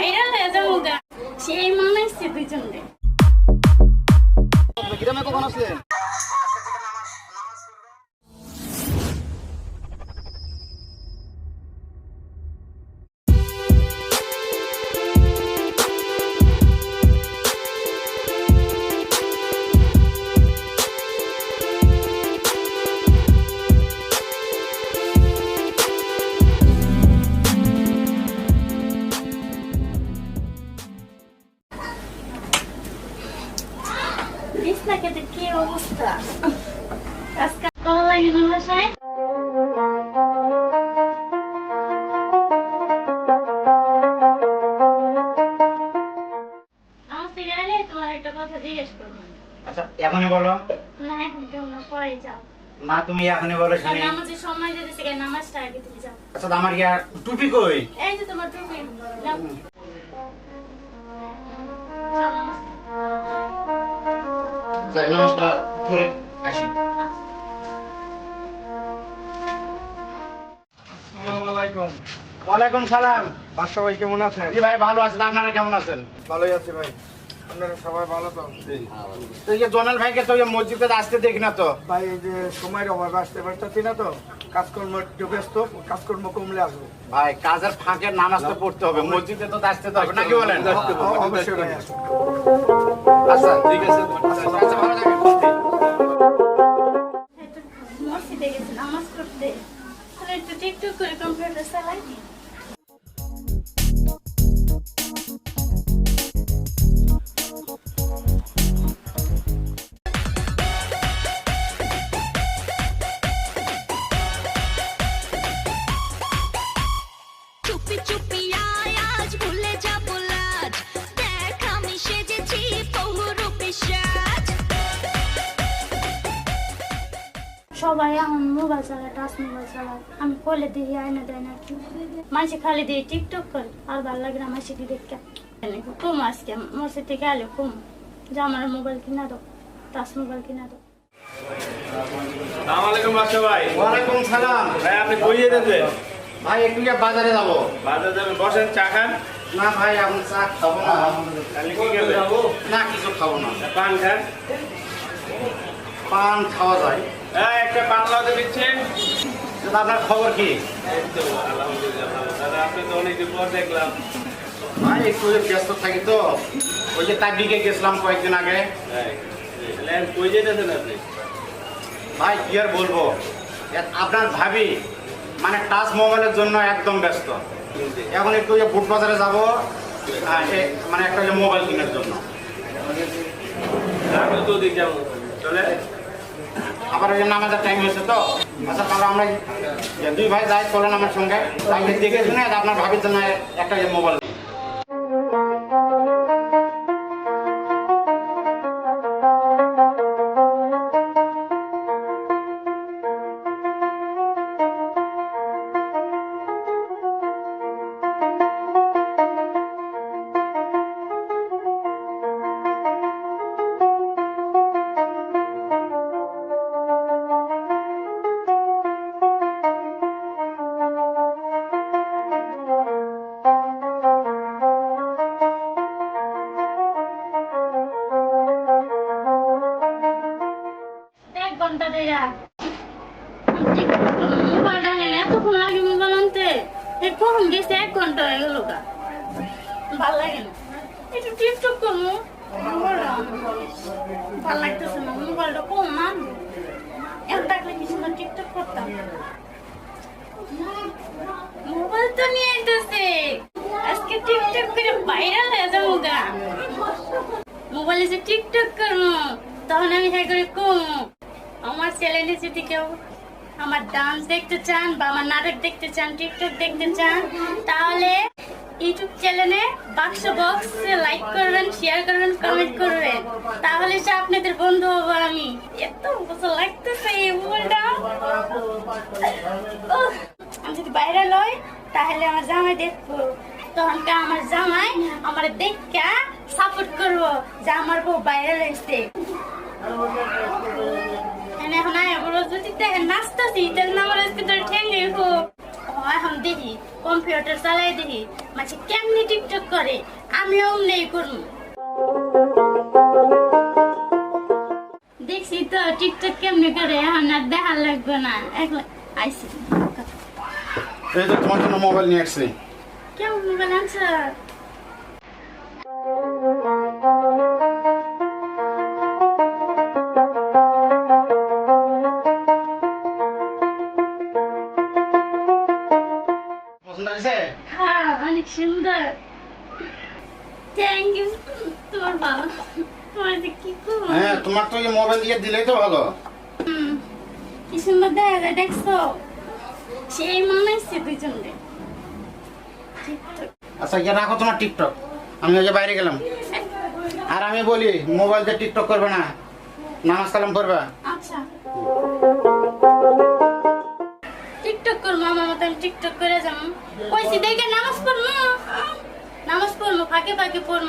Viral হয়ে যাব সেই মানাইছে বিছনা কেটে কি অবস্থা আজকে লাগে না আচ্ছা এখনই বলো। না এখন কেউ না পরে যাও না তুমি এখনই বলো শুনি। নামাজের সময় যেতেছে কেন নামাজটা আগে তুমি যাও। আচ্ছা আমার কি টুপি কই? এই যে তোমার টুপি। যাই নমস্কার করে আসি আসসালামাইকুম ওয়ালাইকুম সালাম কেমন আছেন? জি ভাই ভালো আছেন। আপনারা কেমন আছেন? ভালোই আছি ভাই। আপনারা সবাই ভালো তো? তো এই যে জোনাল ভাইকে তো মসজিদে আসতে দেখি না তো? ভাই এই যে সময়ের অভাবে আসতে পারতেছি না তো। কাজকর্ম একটু ব্যস্ত কাজকর্ম কমলে আসব। ভাই কাজের ফাঁকে নামাজ তো পড়তে হবে। মসজিদে তো আসতে তো হবে। নাকি বলেন? অবশ্যই আচ্ছা ঠিক আছে আচ্ছা নামাজ পড়তে তাহলে একটু টিকটক করে কম্পিউটার চালাই সবাই আমার মোবাইল চালায় টাচ মোবাইল চালায়। আমি কলে দিই আয়না দেয় না কি? মাসে খালি দিয়ে টিকটক করে আর ভালো লাগে না মাসে দিয়ে দেখে কম আজকে মসজিদ থেকে আলে কম যে আমার মোবাইল কিনা দাও টাচ মোবাইল কিনা দাও। বাদশা ভাই। ওয়ালাইকুম সালাম। ভাই আপনি কই যেতেছেন ভাই একটু বাজারে যাব। বাজার যাবেন বসেন চা খান? না ভাই আমি চা খাব না। তাহলে কি খাবেন না কিছু খাব না। পান খান? পান খাওয়া যায়। হ্যাঁ একটা লাগাতে দিচ্ছেন। আপনার খবর কি? আলহামদুলিল্লাহ আপনি তো অনেকদিন পর দেখলাম। ভাই একটু ব্যস্ত থাকি তো ওই যে তাবিকে গেছিলাম কয়েকদিন আগে। হ্যাঁ কই যেতেছেন আপনি? ভাই কি আর বলব? আপনার ভাবি মানে টাচ মোবাইলের জন্য একদম ব্যস্ত। এখন একটু যে বুট বাজারে যাব আহ, মানে একটা মোবাইল কেনার জন্য। আমি তো ওদিক চলে আবার ওই জন্য নামাজের টাইম হয়েছে তো। আচ্ছা তাহলে আমরা দুই ভাই যাই চলেন আমার সঙ্গে। দেখে শুনে আপনার ভাবির জন্য একটা মোবাইল তখন আমি হ্যাঁ করে কম। আমার চ্যানেলে যদি কেউ আমার ডান্স দেখতে চান বা আমার নাটক দেখতে চান টিকটক দেখতে চান, তাহলে ইউটিউব চ্যানেলে বাক্স বক্স লাইক করবেন শেয়ার করবেন কমেন্ট করবেন। তাহলে সে আপনাদের বন্ধু হব আমি। এত বছর লাগতেছে এই আমি যদি বাইরে লই, তাহলে আমার জামাই দেখব। তখনকার আমার জামাই আমার দেখা সাপোর্ট করব যে আমার বউ বাইরে রয়েছে। এখন বলো যদি নাচতেছি তাহলে আমার আজকে তোর ঠেঙ্গে খুব এখন দেখি কম্পিউটার চালাই দেখি মাঝে কেমনি টিকটক করে আমিও নেই করব দেখছি তো টিকটক কেমনি করে এখন আর দেখা লাগবে না। এখন আইসি এই তো তোমার জন্য মোবাইল নিয়ে আসছি। কেমন মোবাইল আনছো? তোমার তো এই মোবাইল দিয়ে দিলেই তো ভালো। হুম, কি সুন্দর দেখা যায় দেখছ? সেই দুজনকে টিকটক। আচ্ছা ইয়ে রাখো তোমার টিকটক। আমি ওই যে বাইরে গেলাম। আর আমি বলি মোবাইল দিয়ে টিকটক করবে না। নামাজ কালাম করবে আচ্ছা। টিকটক করব আমার মতো আমি টিকটক করে যাব। কইছি দেখে নামাজ পড়ব? নামাজ পড়ব ফাঁকে ফাঁকে পড়ব।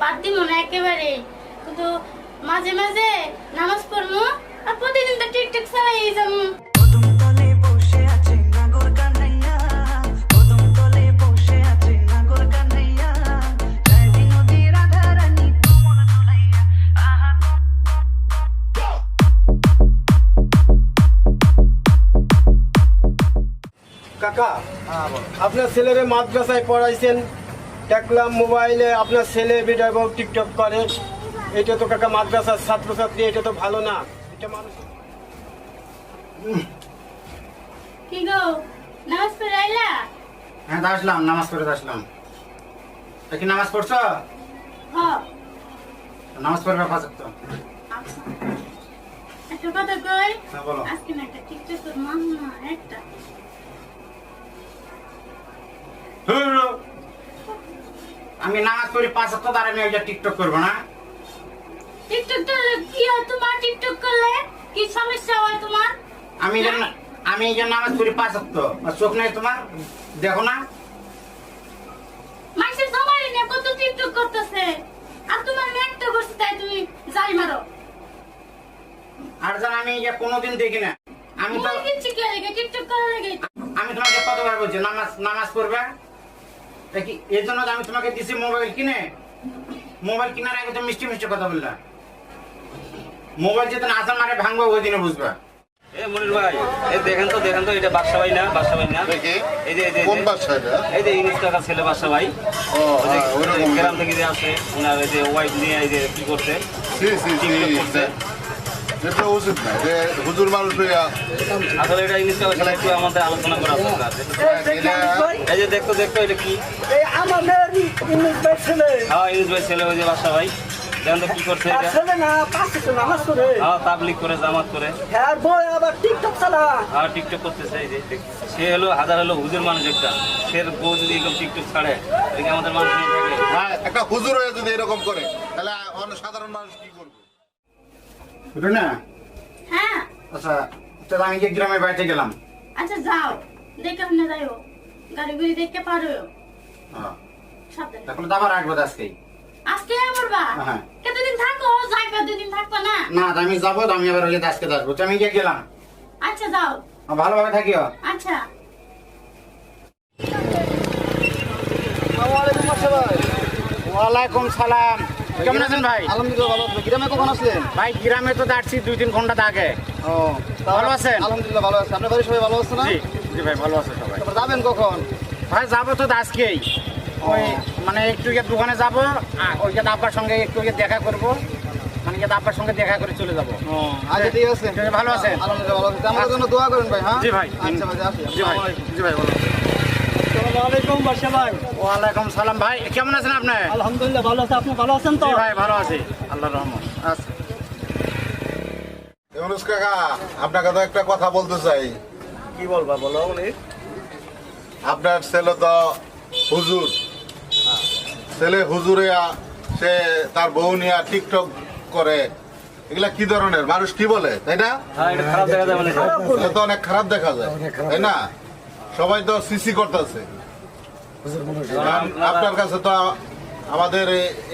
বাদ দিব না একেবারে। কিন্তু মাঝে মাঝে নামাজ পড়ব আর প্রতিদিন তো টিকটক চালাই যাব তলে বসে আছে নাগর কানাইয়া। কদম তলে বসে আছে নাগর কানাইয়া। চাইবি নদী রাধা রানী কোমর দোলাইয়া আহা কাকা আপনার ছেলেরে মাদ্রাসায় পড়াইছেন। দেখলাম মোবাইলে আপনার ছেলে ভিডিও এবং টিকটক করে। এটা তো কাকা মাদ্রাসার ছাত্রছাত্রী এটা তো ভালো না। এটা মানুষ কি গো? নামাজ পড়ে আইলা? হ্যাঁ তা আসলাম নামাজ পড়ে আসলাম। তা কি নামাজ পড়ছো? হ। নামাজ পড়বে পাঁচ তো একটা কথা কই? হ্যাঁ বলো। আজকে না একটা টিকটক তোর না একটা। আমি নামাজ পড়ি পাঁচ তো তার আমি ওই যে টিকটক করব না। টিকটক কি তোমার টিকটক করলে কি সমস্যা হয় তোমার? আমি যে না- আমি এই যে নামাজ পড়ি পাঁচ তো চোখ নেই তোমার? দেখো না। মানুষের কত টিকটক করতেছে। আর তোমার আমি একটা করছি তাই তুমি যাই মারো। আর জান আমি এই কোনোদিন দেখি না। আমি তো টিকটক করার লাগে আমি তোমাকে কতবার বলছি নামাজ নামাজ পড়বে? কি জন্য আমি তোমাকে দিছি মোবাইল কিনে? মোবাইল কেনার আগে তো মিষ্টি মিষ্টি কথা বললাম মোবাইল যেদিন আসার মারে ভাঙবো ওই দিনে বুঝবা। এ মনির ভাই এই দেখেন তো দেখেন তো এটা বাদশা ভাই না। বাদশা ভাই না এই যে এই যে কোন বাদশা এটা? এই যে ইংলিশ ছেলে বাদশা ভাই ও হ্যাঁ, গ্রাম থেকে যে আসে ওনার এই যে ওয়াইফ নিয়ে এই যে কি করছে? এটা উচিত না যে হুজুর মানুষ আসলে এটা ইংলিশ ছেলে একটু আমাদের আলোচনা করা দরকার এই যে দেখতো দেখতো এটা কি? এই আমাদের ইংলিশ ভাই ছেলে। হ্যাঁ ইংলিশ ভাই ছেলে ওই যে বাদশা ভাই দেখেন তো কি করছে এটা? ছেলে না পাঁচশো তো নামাজ করে হ্যাঁ তাবলিক করে জামাত করে। হ্যাঁ বই আবার টিকটক চালা আর টিকটক করতেছে এই যে সে হলো হাজার হলো হুজুর মানুষ একটা। সে বউ যদি এরকম টিকটক ছাড়ে এদিকে আমাদের মানুষ থাকে হ্যাঁ, একটা হুজুর হয়ে যদি এরকম করে তাহলে অন্য সাধারণ মানুষ কি করবে? বুঝলো না? হ্যাঁ। আচ্ছা তাহলে আমি যে গ্রামের বাড়িতে গেলাম। আচ্ছা যাও। দেখে আপনি যাইও। গাড়ি গুড়ি দেখতে পারো হ্যাঁ, তাহলে তো আবার আসব আজকেই। আজকে করবা? হ্যাঁ। কতদিন থাকো? যাইবা দুদিন থাকবা না? না আমি যাব আমি আবার ওই যে আজকে আসব আমি গিয়ে গেলাম। আচ্ছা যাও। ভালোভাবে থাকিও। আচ্ছা। ওয়ালাইকুম সালাম। কেমন আছেন ভাই? আলহামদুলিল্লাহ ভালো আছি। গ্রামে কখন আসলেন? ভাই গ্রামে তো যাচ্ছি দুই তিন ঘণ্টা আগে। ও ভালো আছেন? আলহামদুলিল্লাহ ভালো আছে। আপনার বাড়ির সবাই ভালো আছে না? জি জি ভাই ভালো আছে সবাই। যাবেন কখন? ভাই যাব তো আজকেই। ওই মানে একটু গিয়ে দোকানে যাব ওই যে আব্বার সঙ্গে একটু গিয়ে দেখা করব। মানে গিয়ে আব্বার সঙ্গে দেখা করে চলে যাব। ও আচ্ছা ঠিক আছে। ভালো আছেন? আলহামদুলিল্লাহ ভালো জন্য দোয়া করেন ভাই হ্যাঁ? জি ভাই। আচ্ছা ভাই আসি জি ভাই। জি ভাই বলো ওয়ালাইকুম বাসা ভাই। ওয়ালাইকুম সালাম। ভাই কেমন আছেন আপনি? আলহামদুলিল্লাহ ভালো আছে। আপনি ভালো আছেন তো? ভাই ভালো আছি। আল্লাহ রহমান আচ্ছা। ইউনুস কাকা আপনাকে তো একটা কথা বলতে চাই। কি বলবা বলো উনি আপনার ছেলে তো হুজুর। ছেলে হুজুরে সে তার বউ নিয়ে টিকটক করে। এগুলা কি ধরনের? মানুষ কি বলে? তাই না? হ্যাঁ তো অনেক খারাপ দেখা যায়। তাই না? সবাই তো সিসি করতেছে। আপনার কাছে তো আমাদের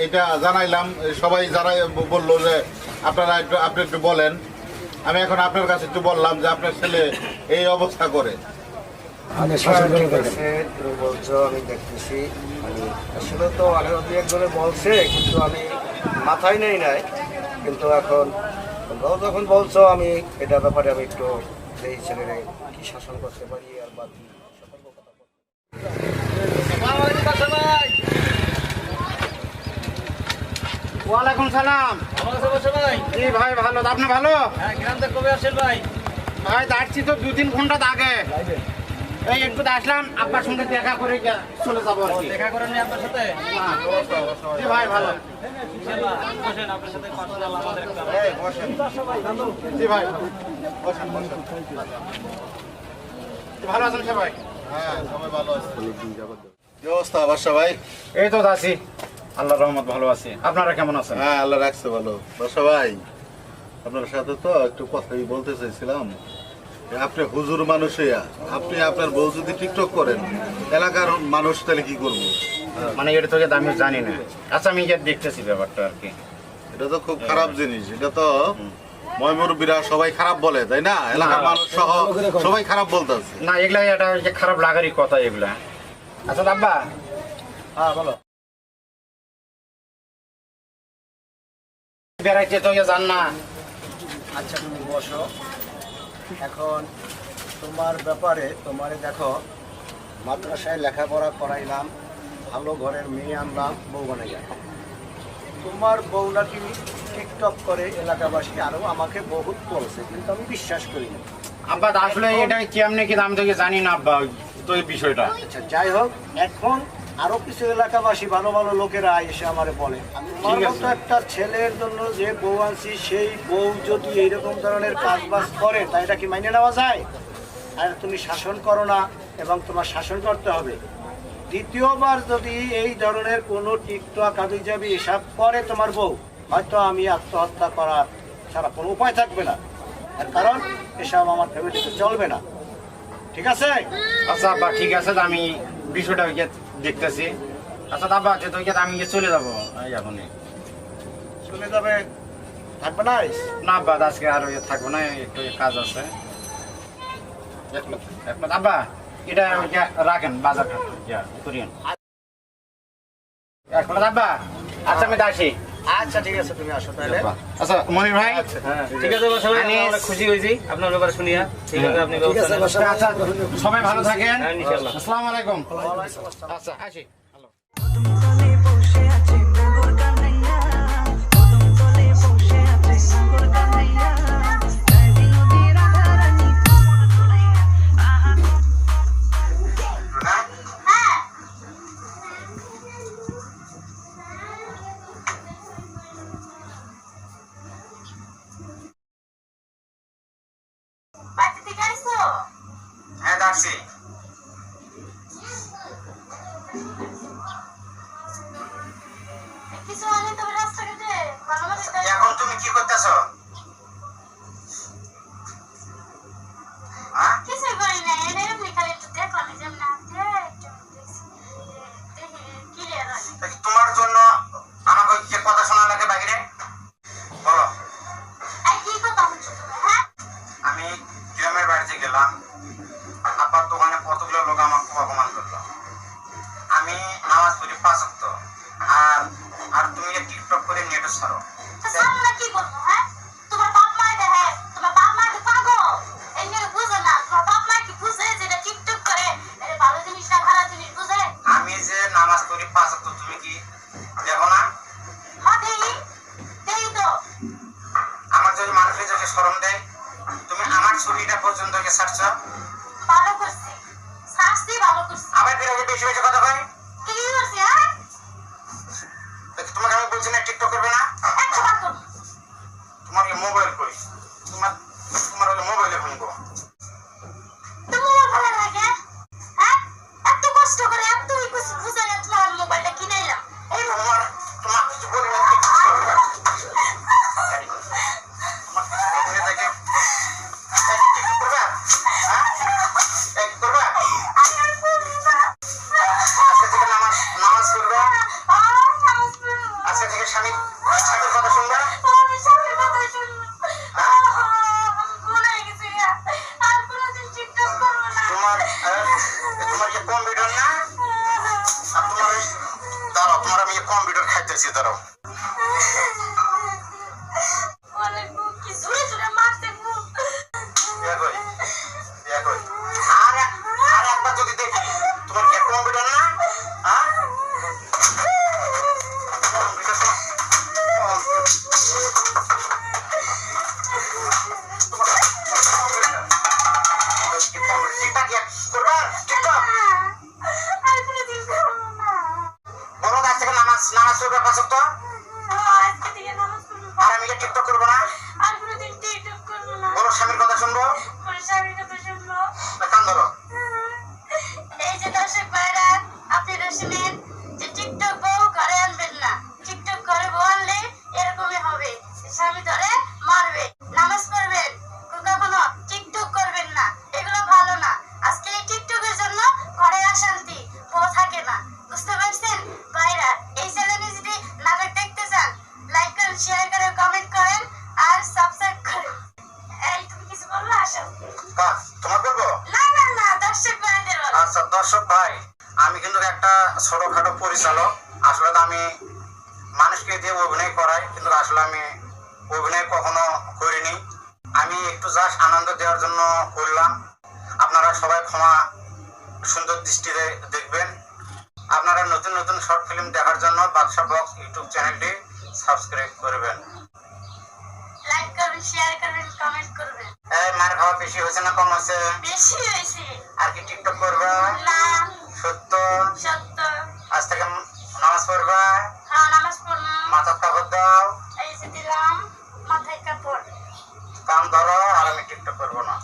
এটা জানাইলাম। সবাই যারা বলল যে আপনারা একটু আপনি একটু বলেন। আমি এখন আপনার কাছে একটু বললাম যে আপনার ছেলে এই অবস্থা করে। আমি তুমি বলছো আমি দেখতেছি। আমি আসলে তো অনেক দু একজনে বলছে কিন্তু আমি মাথায় নেই নাই। কিন্তু এখন যখন বলছো আমি এটা ব্যাপারে আমি একটু এই ছেলেরে কি শাসন করতে পারি আর বা ওয়ালাইকুম সালাম। জি ভাই ভালো। আপনি ভালো? কবে আসেন ভাই? ভাই দাঁড়ছি তো দু তিন ঘণ্টা আগে। এই একটু আসলাম। আব্বার সঙ্গে দেখা করে চলে যাব দেখা করেন আপনার সাথে? হ্যাঁ। ভাই ভালো। বসেন আপনার সাথে পার্সোনাল আমাদের একটা এই, বসেন। জি ভাই বসেন বসেন। ভালো আছেন সবাই? হ্যাঁ সবাই ভালো আছে। অবস্থা বাসা ভাই? এই তো আছি। আল্লাহর রহমত ভালো আছি। আপনারা কেমন আছেন? হ্যাঁ আল্লাহ রাখছে ভালো। বাসা ভাই আপনার সাথে তো একটু কথাই বলতে চাইছিলাম। আপনি হুজুর মানুষ হইয়া আপনি আপনার বউ যদি টিকটক করেন এলাকার মানুষ তাহলে কি করব? মানে এটা তো যে আমি জানি না। আচ্ছা আমি এটা দেখতেছি ব্যাপারটা আর কি। এটা তো খুব খারাপ জিনিস। এটা তো ময়মুরব্বীরা সবাই খারাপ বলে তাই না? এলাকার মানুষ সহ সবাই খারাপ বলতেছে। না এগুলা এটা খারাপ লাগারই কথা এগুলা। আচ্ছা আব্বা। হ্যাঁ বলো। বেড়াইতে তো ইয়ে জান না। আচ্ছা তুমি বসো। এখন তোমার ব্যাপারে তোমারে দেখো মাদ্রাসায় লেখাপড়া করাইলাম ভালো ঘরের মেয়ে আনলাম বউ বানাইলাম তোমার বউ নাকি টিকটক করে এলাকাবাসী আরও আমাকে বহুত বলছে কিন্তু আমি বিশ্বাস করি না। আব্বা আসলে এটা কেমনে কি দাম থেকে জানি না আব্বা তো এই বিষয়টা। আচ্ছা যাই হোক এখন আরও কিছু এলাকাবাসী ভালো ভালো লোকেরা এসে আমারে বলে। মতো একটা ছেলের জন্য যে বউ আনছি সেই বউ যদি এইরকম ধরনের কাজ বাজ করে তা এটা কি মাইনে নেওয়া যায়? আর তুমি শাসন করো না এবং তোমার শাসন করতে হবে। দ্বিতীয়বার যদি এই ধরনের কোনো টিকটক আবি যাবি এসব করে তোমার বউ হয়তো আমি আত্মহত্যা করার ছাড়া কোনো উপায় থাকবে না। তার কারণ এসব আমার ফ্যামিলিতে চলবে না। ঠিক আছে? আচ্ছা ঠিক আছে আমি বিষয়টা ওই দেখতেছি। আচ্ছা দাবা আছে তো আমি চলে যাব। এখনই চলে যাবে? থাকবে না? না বাদ আজকে আর ওই থাকব না একটু কাজ আছে। আব্বা এটা রাখেন বাজার করিয়েন। আব্বা। আচ্ছা আমি আসি। আচ্ছা ঠিক আছে তুমি আসো তাহলে। আচ্ছা মনির ভাই? হ্যাঁ ঠিক আছে। বাসা ভাই আনিস। খুশি হয়েছি। আপনার ব্যাপারে শুনিয়া ঠিক আছে আপনি ব্যবস্থা আচ্ছা সবাই ভালো থাকেন। হ্যাঁ, ইনশাআল্লাহ। আসসালামু আলাইকুম। আচ্ছা আসি। বসে আছে এখন তুমি কি করতেছো? টিকটক করে নেটে ছাড়ো। সামনে কি করব হ্যাঁ? তোমার consideram সুন্দর দৃষ্টিতে দেখবেন। আপনারা নতুন নতুন শর্ট ফিল্ম দেখার জন্য বাদশা বক্স ইউটিউব চ্যানেলটি সাবস্ক্রাইব করবেন। লাইক করবেন শেয়ার করবেন কমেন্ট করবেন। এই মার খাওয়া বেশি হয়েছে না কম হয়েছে? বেশি হয়েছে। আর কি টিকটক করবা? না। সত্য? সত্য। আজ থেকে নামাজ পড়বা? হ্যাঁ নামাজ পড়ব। মাথা কাপড় দাও। এই যে দিলাম মাথায় কাপড়। কাম ধরো আর আমি টিকটক করব না।